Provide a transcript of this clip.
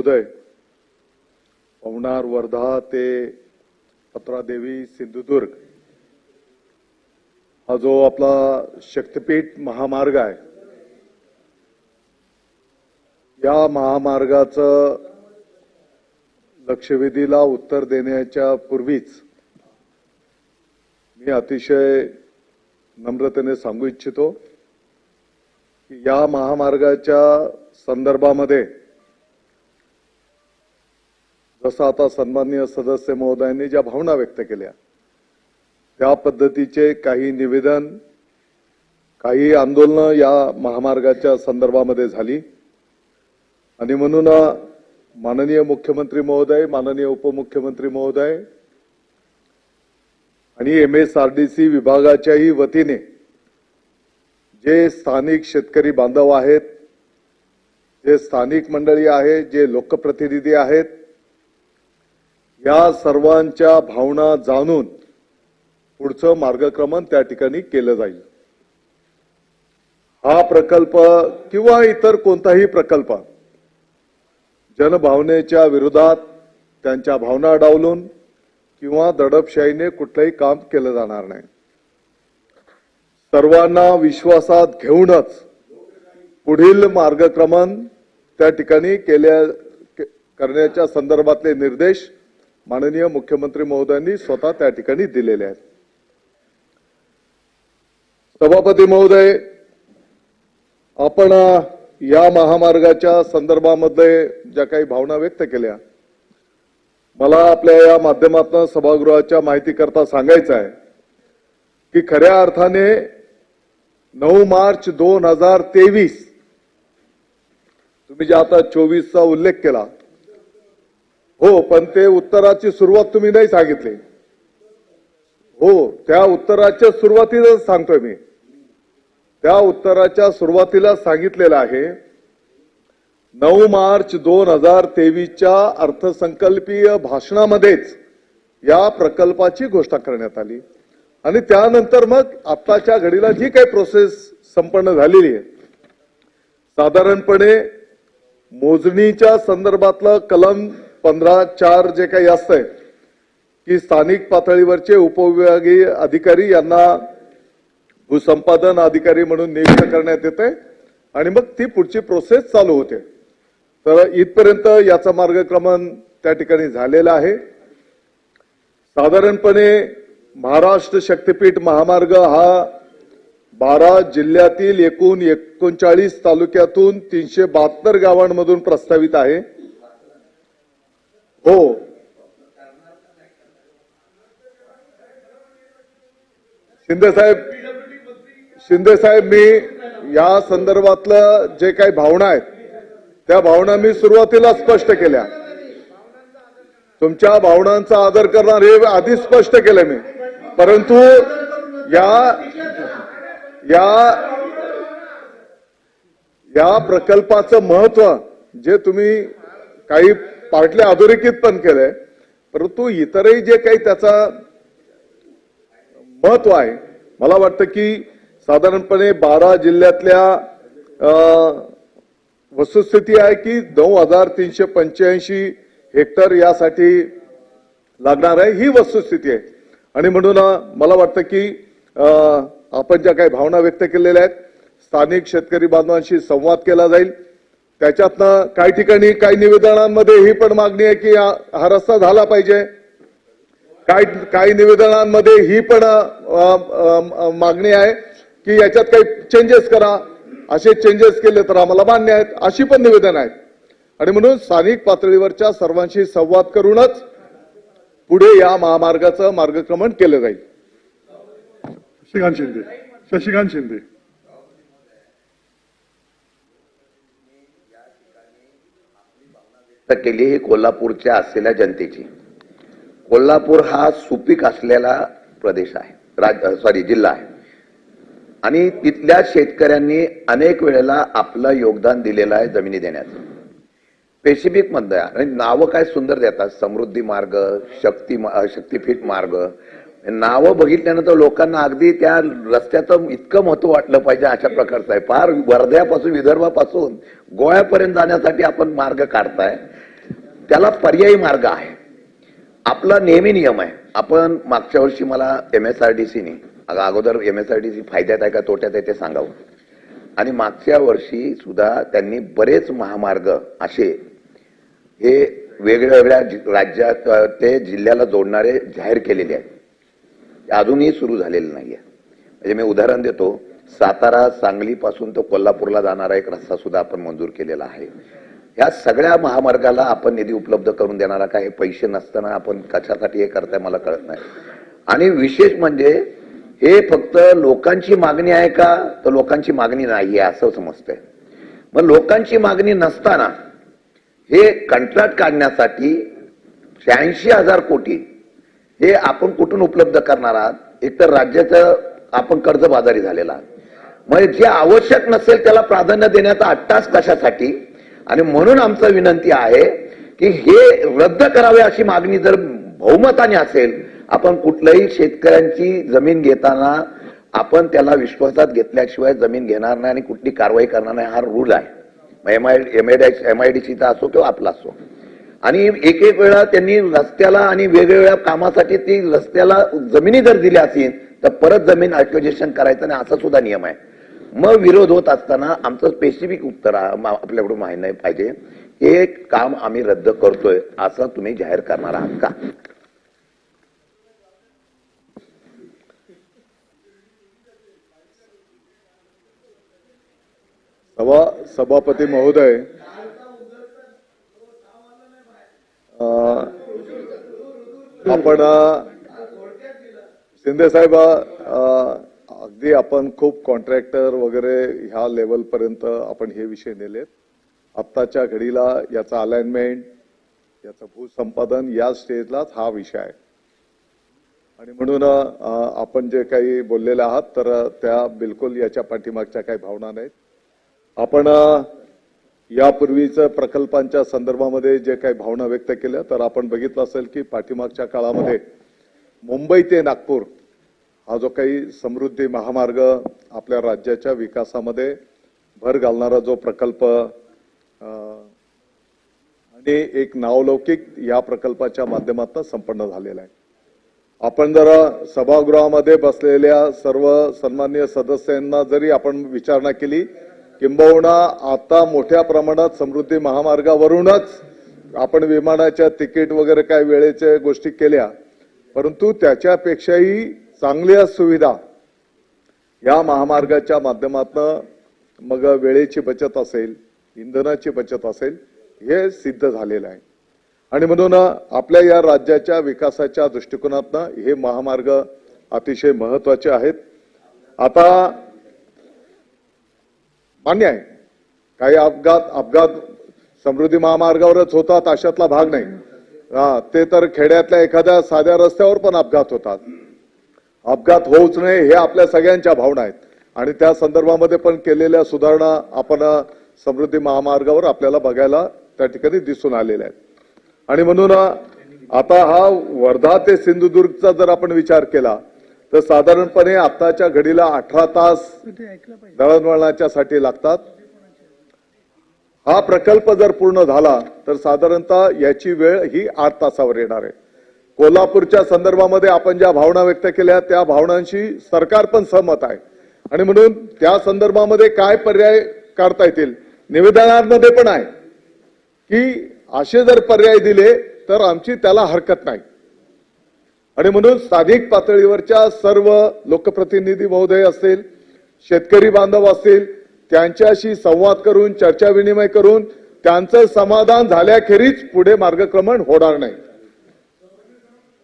महोदय पवनार वर्धा ते पत्रादेवी सिंधुदुर्ग हा जो आपला शक्तिपीठ महामार्ग आहे या महामार्गाचं लक्षवेधीला उत्तर देण्याच्या पूर्वीच मी अतिशय नम्रतेने सांगू इच्छितो की या महामार्गाच्या संदर्भामध्ये जसं आता सन्माननीय सदस्य महोदयांनी ज्या भावना व्यक्त केल्या त्या पद्धतीचे काही निवेदन काही आंदोलनं या महामार्गाच्या संदर्भामध्ये झाली. आणि म्हणून माननीय मुख्यमंत्री महोदय माननीय उपमुख्यमंत्री महोदय आणि M S R D C विभागाच्याही वतीने जे स्थानिक शेतकरी बांधव आहेत जे स्थानिक मंडळी आहेत जे लोकप्रतिनिधी आहेत या सर्वांच्या भावना जाणून पुढचं मार्गक्रमण त्या ठिकाणी केलं जाईल. हा प्रकल्प किंवा इतर कोणताही प्रकल्प जनभावनेच्या विरोधात त्यांच्या भावना डावलून किंवा दडपशाहीने कुठलंही काम केलं जाणार नाही. सर्वांना विश्वासात घेऊनच पुढील मार्गक्रमण त्या ठिकाणी केल्या के- करण्याच्या संदर्भातले निर्देश माननीय मुख्यमंत्री महोदयांनी स्वतः त्या ठिकाणी दिलेल्या आहेत. सभापती महोदय आपण या महामार्गाच्या संदर्भामध्ये ज्या काही भावना व्यक्त केल्या मला आपल्या या माध्यमातून सभागृहाच्या माहितीकरता सांगायचं आहे की खऱ्या अर्थाने नऊ मार्च दोन हजार तेवीस तुम्ही जे आता चोवीसचा उल्लेख केला हो पण ते उत्तराची सुरुवात तुम्ही नाही सांगितली. हो त्या उत्तराच्या सुरुवातीलाच सांगतोय मी. त्या उत्तराच्या सुरुवातीला सांगितलेलं आहे नऊ मार्च दोन हजार तेवीसच्या अर्थसंकल्पीय भाषणामध्येच या प्रकल्पाची घोषणा करण्यात आली. आणि त्यानंतर मग आत्ताच्या घडीला जी काही प्रोसेस संपन्न झालेली आहे साधारणपणे मोजणीच्या संदर्भातलं कलम पंधरा चार जे काही असतंय की स्थानिक पातळीवरचे उपविभागीय अधिकारी यांना भूसंपादन अधिकारी म्हणून नियुक्त करण्यात येते आणि मग ती पुढची प्रोसेस चालू होते. तर इथपर्यंत याचा मार्गक्रमण त्या ठिकाणी झालेला आहे. साधारणपणे महाराष्ट्र शक्तीपीठ महामार्ग हा बारा जिल्ह्यातील एकूण एकोणचाळीस तालुक्यातून तीनशे बहात्तर गावांमधून प्रस्तावित आहे. हो. शिंदे साहेब शिंदे साहेब मी या संदर्भातलं जे काही भावना आहेत त्या भावना मी सुरुवातीला स्पष्ट केल्या. तुमच्या भावनांचा आदर करणार हे आधीच स्पष्ट केलं मी. परंतु या या या प्रकल्पाचं महत्त्व जे तुम्ही काही पार्टले अधोरेखित पण केलंय. परंतु इतरही जे काही त्याचा महत्त्व आहे मला वाटतं की साधारणपणे बारा जिल्ह्यातल्या वस्तुस्थिती आहे की नऊ हजार तीनशे पंच्याऐंशी हेक्टर यासाठी लागणार आहे ही वस्तुस्थिती आहे. आणि म्हणून मला वाटतं की आपण ज्या काही भावना व्यक्त केलेल्या आहेत स्थानिक शेतकरी बांधवांशी संवाद केला जाईल. त्याच्यातनं काही ठिकाणी काही निवेदनांमध्ये ही पण मागणी आहे की हा रस्ता झाला पाहिजे. काही काही निवेदनांमध्ये ही पण मागणी आहे की याच्यात काही चेंजेस करा. असे चेंजेस केले तर आम्हाला मान्य आहेत. अशी पण निवेदन आहेत. आणि म्हणून स्थानिक पातळीवरच्या सर्वांशी संवाद करूनच पुढे या महामार्गाचं मार्गक्रमण केलं जाईल. शशिकांत शिंदे. शशिकांत शिंदे. केली ही कोल्हापूरच्या असलेल्या जनतेची. कोल्हापूर हा सुपीक असलेला प्रदेश आहे. राज सॉरी जिल्हा आहे. आणि तिथल्या शेतकऱ्यांनी अनेक वेळेला आपलं योगदान दिलेलं आहे जमिनी देण्याचं. पेसिफिकमध्ये आणि नावं काय सुंदर देतात. समृद्धी मार्ग शक्ती शक्तीपीठ मार्ग. नावं बघितल्यानंतर लोकांना अगदी त्या रस्त्याचं इतकं महत्त्व वाटलं पाहिजे अशा प्रकारचं आहे. फार वर्ध्यापासून विदर्भापासून गोव्यापर्यंत जाण्यासाठी आपण मार्ग काढताय. त्याला पर्यायी मार्ग आहे. आपला नेहमी नियम आहे. आपण मागच्या वर्षी मला एम एस आर डी सीने अगोदर M S R D C फायद्यात आहे का तोट्यात आहे ते सांगावं. आणि मागच्या वर्षी सुद्धा त्यांनी बरेच महामार्ग असे हे वेगळ्या वेगळ्या राज्यात ते जिल्ह्याला जोडणारे जाहीर केलेले आहेत. ते अजूनही सुरू झालेले आहे म्हणजे मी उदाहरण देतो सातारा सांगलीपासून तो कोल्हापूरला जाणारा एक रस्ता सुद्धा आपण मंजूर केलेला आहे. या सगळ्या महामार्गाला आपण निधी उपलब्ध करून देणारा काय? पैसे नसताना आपण कशासाठी हे करताय मला कळत नाही. आणि विशेष म्हणजे हे फक्त लोकांची मागणी आहे का? तर लोकांची मागणी नाही आहे असं समजतंय. मग लोकांची मागणी नसताना हे कंत्राट काढण्यासाठी शहाऐंशी हजार कोटी हे आपण कुठून उपलब्ध करणार आहात? एक तर राज्याचं आपण कर्जबाजारी झालेला म्हणजे जे आवश्यक नसेल त्याला प्राधान्य देण्याचा अट्टास कशासाठी? आणि म्हणून आमचं विनंती आहे की हे रद्द करावे अशी मागणी जर बहुमताने असेल आपण कुठलंही शेतकऱ्यांची जमीन घेताना आपण त्याला विश्वासात घेतल्याशिवाय जमीन घेणार नाही आणि कुठली कारवाई करणार नाही हा रूल आहे. M I M I M I D सीचा असो किंवा आपला असो. आणि एक एक वेळा त्यांनी रस्त्याला आणि वेगवेगळ्या कामासाठी ती रस्त्याला जमिनी जर दिल्या असतील तर परत जमीन अक्विजिशन करायचं नाही असा सुद्धा नियम आहे. मग विरोध होत असताना आमचं स्पेसिफिक उत्तर आपल्याकडून माहिती नाही पाहिजे. हे काम आम्ही रद्द करतोय असं तुम्ही जाहीर करणार आहात का? सभा सभापती महोदय अं, आपण शिंदे साहेब अं, अगदी आपण खूप कॉन्ट्रॅक्टर वगैरे ह्या लेवलपर्यंत आपण हे विषय नेलेत. आत्ताच्या घडीला याचा अलाइनमेंट याचं भूसंपादन या स्टेजलाच हा विषय आहे. आणि म्हणून आपण जे काही बोललेले आहात तर त्या बिलकुल याच्या पाठीमागच्या काही भावना नाहीत. आपण यापूर्वीचं प्रकल्पांच्या संदर्भामध्ये जे काही भावना व्यक्त केल्या तर आपण बघितलं असेल की पाठीमागच्या काळामध्ये मुंबई ते नागपूर हा जो काही समृद्धी महामार्ग आपल्या राज्याच्या विकासामध्ये भर घालणारा जो प्रकल्प आणि एक नावलौकिक या प्रकल्पाच्या माध्यमातून संपन्न झालेला आहे. आपण जर सभागृहामध्ये बसलेल्या सर्व सन्मान्य सदस्यांना जरी आपण विचारणा केली किंबहुना आता मोठ्या प्रमाणात समृद्धी महामार्गावरूनच आपण विमानाच्या तिकीट वगैरे काय वेळेच्या गोष्टी केल्या परंतु त्याच्यापेक्षाही चांगल्या सुविधा या महामार्गाच्या माध्यमातून मग वेळेची बचत असेल इंधनाची बचत असेल हे सिद्ध झालेलं आहे. आणि म्हणून आपल्या या राज्याच्या विकासाच्या दृष्टिकोनातनं हे महामार्ग अतिशय महत्त्वाचे आहेत. आता मान्य आहे काही अपघात अपघात समृद्धी महामार्गावरच होतात अशातला भाग नाही. हा ते तर खेड्यातल्या एखाद्या साध्या रस्त्यावर पण अपघात होतात. अपघात होऊच नये हे आपल्या सगळ्यांच्या भावना आहेत. आणि त्या संदर्भामध्ये पण केलेल्या सुधारणा आपण समृद्धी महामार्गावर आपल्याला बघायला त्या ठिकाणी दिसून आलेल्या आहेत. आणि म्हणून आता हा वर्धा ते सिंधुदुर्गचा जर आपण विचार केला तर साधारणपणे आताच्या घडीला अठरा तास दळणवळणाच्या साठी लागतात. हा प्रकल्प जर पूर्ण झाला तर साधारणतः याची वेळ ही आठ तासावर येणार आहे. कोल्हापूरच्या संदर्भामध्ये आपण ज्या भावना व्यक्त केल्या त्या भावनांशी सरकार पण सहमत आहे. आणि म्हणून त्या संदर्भामध्ये काय पर्याय काढता येतील निवेदनामध्ये पण आहे की असे जर पर्याय दिले तर आमची त्याला हरकत नाही. आणि म्हणून स्थानिक पातळीवरच्या सर्व लोकप्रतिनिधी महोदय असतील शेतकरी बांधव असतील त्यांच्याशी संवाद करून चर्चा विनिमय करून त्यांचं समाधान झाल्याखेरीज पुढे मार्गक्रमण होणार नाही.